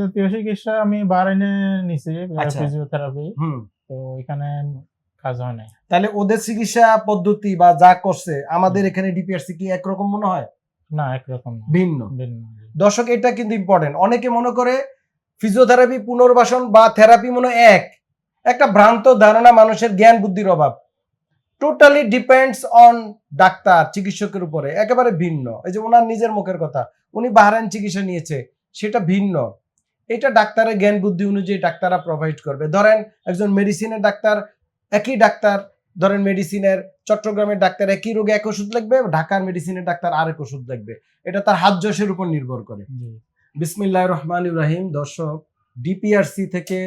জাতীয় চিকিৎসা আমি নিছি আচ্ছা। ফিজিওথেরাপি তো এখানে কাজ হয় নাই। তাহলে ওদের চিকিৎসা পদ্ধতি বা যা করছে আমাদের এখানে ডিপিআরসি কি একরকম মনে হয়? না একরকম ভিন্ন। ভিন্ন। দর্শক এটা কিন্তু ইম্পর্টেন্ট অনেকে মনে করে ফিজিওথেরাপি পুনর্বাসন বা থেরাপি মনে এক। একটা ভ্রান্ত ধারণা মানুষের জ্ঞান বুদ্ধির অভাব। টোটালি ডিপেন্ডস অন ডাক্তার চিকিৎসকের উপরে। একেবারে ভিন্ন। এই যে ওনার নিজের মুখের কথা উনি বাহারাইন চিকিৎসা নিয়েছে সেটা ভিন্ন। এটা ডাক্তারের জ্ঞান বুদ্ধি অনুযায়ী ডাক্তাররা প্রোভাইড করবে। ধরেন একজন মেডিসিনের ডাক্তার একই ডাক্তার ধরেন মেডিসিনের চট্টগ্রামের ডাক্তার একই রোগে এক ওষুধ লিখবে ঢাকার মেডিসিনের ডাক্তার আরেক ওষুধ লিখবে। এটা তার হাত যশের উপর নির্ভর করে। বিসমিল্লাহ রহমান ইব্রাহিম দর্শক ডিপিআরসি থেকে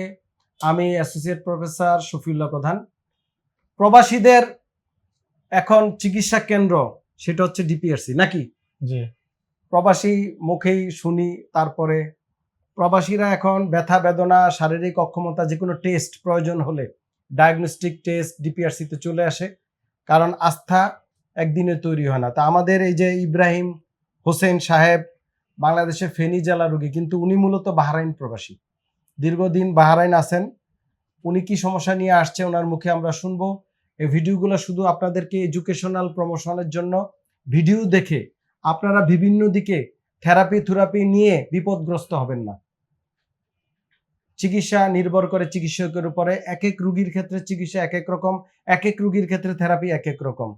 আমি অ্যাসোসিয়েট প্রফেসর শফিউল্লাহ প্রধান। প্রবাসীদের এখন চিকিৎসা কেন্দ্র সেটা হচ্ছে ডিপিআরসি নাকি? জি। প্রবাসী মুখেই শুনি তারপরে প্রবাসীরা এখন ব্যথা, বেদনা, শারীরিক অক্ষমতা যে কোনো টেস্ট প্রয়োজন হলে ডায়াগনস্টিক টেস্ট ডিপিআরসিতে চলে আসে। কারণ আস্থা একদিনে তৈরি হয় না। তা আমাদের এই যে ইব্রাহিম হোসেন সাহেব বাংলাদেশের ফেনী জেলা রোগী, কিন্তু উনি মূলত বাহারাইন প্রবাসী। দীর্ঘদিন বাহারাইন আছেন। উনি কি সমস্যা নিয়ে আসছে ওনার মুখে আমরা শুনব। এই ভিডিওগুলো শুধু আপনাদেরকে এডুকেশনাল প্রমোশনের জন্য। ভিডিও দেখে আপনারা বিভিন্ন দিকে থেরাপি থেরাপি নিয়ে বিপদগ্রস্ত হবেন না। চিকিৎসা নির্ভর করে চিকিৎসকের উপরে এক এক রুগীর ক্ষেত্রে চিকিৎসা এক এক রকম এক এক রুগীর ক্ষেত্রে থেরাপি এক এক রকম।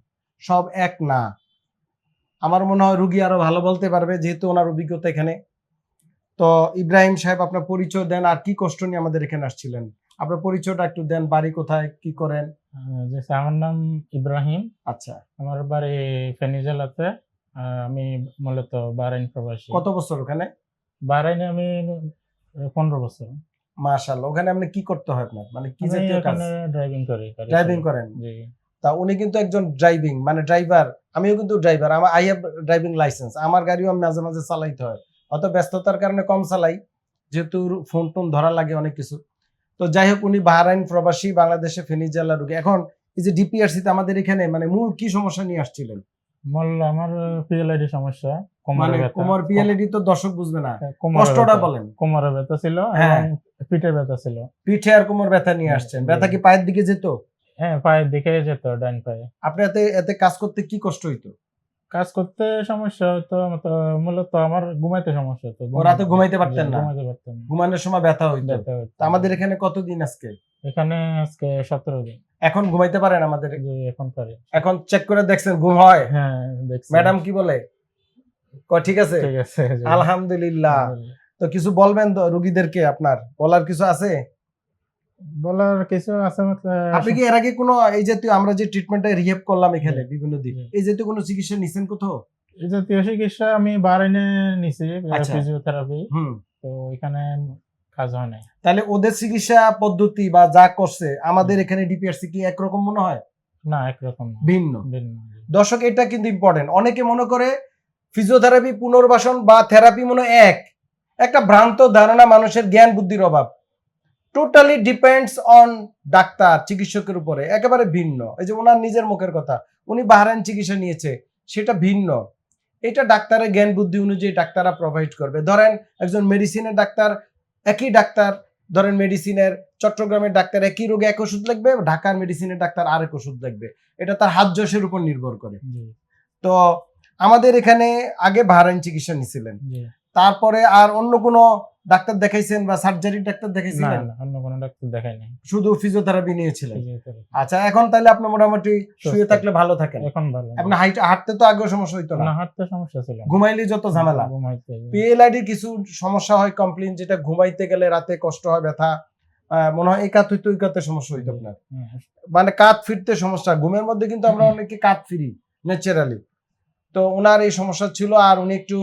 সব এক না। আমার মনে হয় রুগী আরও ভালো বলতে পারবে যেহেতু ওনার অভিজ্ঞতা এখানে। তো ইব্রাহিম সাহেব আপনার পরিচয় দেন আর কি কষ্ট নিয়ে আমাদের এখানে আসছিলেন। আপনার পরিচয়টা একটু দেন বাড়ি কোথায় কি করেন? আমার নাম ইব্রাহিম। আচ্ছা। আমার বাড়ি ফেনী জেলাতে। আমি মূলত বারাইন প্রবাসী। কত বছর ওখানে? বারাইনে আমি পনেরো বছর। মাশাল্লাহ ওখানে আপনি কি করতে হয় আপনার? মানে কি জাতীয় কাজ? ড্রাইভিং করি ড্রাইভিং করেন? জি। তা উনি কিন্তু একজন ড্রাইভিং মানে ড্রাইভার আমিও কিন্তু ড্রাইভার আমার আই হ্যাভ ড্রাইভিং লাইসেন্স আমার গাড়িও আমি মাঝে মাঝে চালাইতে হয়। অত ব্যস্ততার কারণে কম চালাই যেহেতু ফোন টোন ধরা লাগে অনেক কিছু। তো যাই হোক উনি বাহারাইন প্রবাসী বাংলাদেশে ফেনী জেলা রোগী। এখন এই যে ডিপিআরসিতে আমাদের এখানে মানে মূল কি সমস্যা নিয়ে আসছিলেন? আমার পিএলআইডি সমস্যা কোমরে মানে ব্যথা। কোমর পিএলএডি তো দর্শক বুঝবে না। কষ্টটা ব্যথা। বলেন। কোমরে ব্যথা ছিল হ্যাঁ। পিঠে ব্যথা ছিল। পিঠে আর কোমর ব্যথা নিয়ে আসছেন। ব্যথা কি পায়ের দিকে যেত? হ্যাঁ পায়ের দিকে যেত ডান পায়ে। আপনি এতে এতে কাজ করতে কি কষ্ট হইতো? কাজ করতে সমস্যা হতো মূলত আমার ঘুমাইতে সমস্যা হতো। রাতে ঘুমাইতে পারতেন না? ঘুমাইতে পারতাম ঘুমানোর সময় ব্যথা হইতো। ব্যথা আমাদের এখানে কতদিন আজকে? এখানে আজকে সতেরো দিন। এখন ঘুমাইতে পারেন আমাদের? এখন পারি। এখন চেক করে দেখছেন ঘুম হয়? হ্যাঁ ম্যাডাম কি বলে? কয় ঠিক আছে? ঠিক আছে আলহামদুলিল্লাহ। তো কিছু বলবেন তো রুগীদেরকে আপনার? বলার কিছু আছে? বলার কিছু আছে আপনি কি এর আগে কোনো এই জাতীয় আমরা যে ট্রিটমেন্টটা রিহেব করলাম এখানে বিভিন্ন জি। এই জাতীয় কোনো চিকিৎসা নিছেন কোথাও? এই জাতীয় চিকিৎসা আমি বারাইনে নিছি আচ্ছা। ফিজিওথেরাপি। হুম। তো এখানে কাজ হয় নাই। তাহলে ওদের চিকিৎসা পদ্ধতি বা যা করছে আমাদের এখানে ডিপিআরসি কি একরকম মনে হয়? না একরকম ভিন্ন। ভিন্ন। দর্শক এটা কিন্তু ইম্পর্টেন্ট অনেকে মনে করে ফিজিওথেরাপি পুনর্বাসন বা থেরাপি মনে এক। একটা ভ্রান্ত ধারণা মানুষের জ্ঞান বুদ্ধির অভাব। টোটালি ডিপেন্ডস অন ডাক্তার চিকিৎসকের উপরে। একেবারে ভিন্ন। এই যে ওনার নিজের মুখের কথা উনি বাহারাইন চিকিৎসা নিয়েছে সেটা ভিন্ন। এটা ডাক্তারের জ্ঞান বুদ্ধি অনুযায়ী ডাক্তাররা প্রোভাইড করবে। ধরেন একজন মেডিসিনের ডাক্তার একই ডাক্তার ধরেন মেডিসিনের চট্টগ্রামের ডাক্তার একই রোগে এক ওষুধ লাগবে ঢাকার মেডিসিনের ডাক্তার আরেক ওষুধ লাগবে। এটা তার হাত জসের উপর নির্ভর করে। তো আমাদের এখানে আগে ভারাইন চিকিৎসা নিছিলেন। তারপরে আর অন্য কোনো ডাক্তার দেখাইছেন বা সার্জারি ডাক্তার দেখাইছিলেন? না অন্য কোনো ডাক্তার দেখাই নাই। শুধু ফিজিওথেরাপি নিয়েছিলেন আচ্ছা এখন তাহলে আপনি মোটামুটি শুয়ে থাকলে ভালো থাকেন। এখন ভালো। আপনি হাইট হাঁটতে তো আগেও সমস্যা হইতো না। না হাঁটতে সমস্যা ছিল ঘুমাইলে যত ঝামেলা। পিএলআইডি কিছু সমস্যা হয় কমপ্লেন যেটা ঘুমাইতে গেলে রাতে কষ্ট হয় ব্যথা মনে হয় এই কাত হইতে ওই কাতে সমস্যা হইতো আপনার। মানে কাত ফিরতে সমস্যা ঘুমের মধ্যে কিন্তু আমরা অনেকে কাত ফিরি ন্যাচারালি তো ওনার এই সমস্যা ছিল আর উনি একটু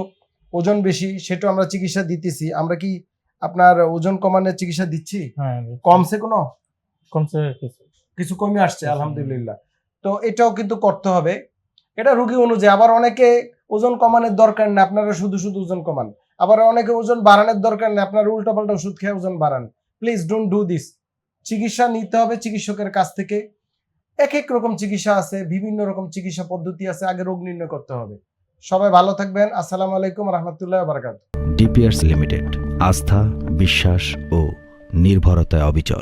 ওজন বেশি সেটা আমরা চিকিৎসা দিতেছি। আমরা কি আপনার ওজন কমানোর চিকিৎসা দিচ্ছি? হ্যাঁ কমছে কোনো? কমছে কিছু। কমে আসছে আলহামদুলিল্লাহ। তো এটাও কিন্তু করতে হবে। এটা রুগী অনুযায়ী আবার অনেকে ওজন কমানোর দরকার নেই আপনারা শুধু শুধু ওজন কমান। আবার অনেকে ওজন বাড়ানোর দরকার নেই আপনারা উল্টাপাল্টা ওষুধ খেয়ে ওজন বাড়ান। প্লিজ ডোন্ট ডু দিস চিকিৎসা নিতে হবে চিকিৎসকের কাছ থেকে। এক এক রকম চিকিৎসা আছে বিভিন্ন রকম চিকিৎসা পদ্ধতি আছে আগে রোগ নির্ণয় করতে হবে। সবাই ভালো থাকবেন। আসসালামু আলাইকুম রহমতুল্লাহ বারকাত ডিপিআরস লিমিটেড আস্থা বিশ্বাস ও নির্ভরতায় অবিচল।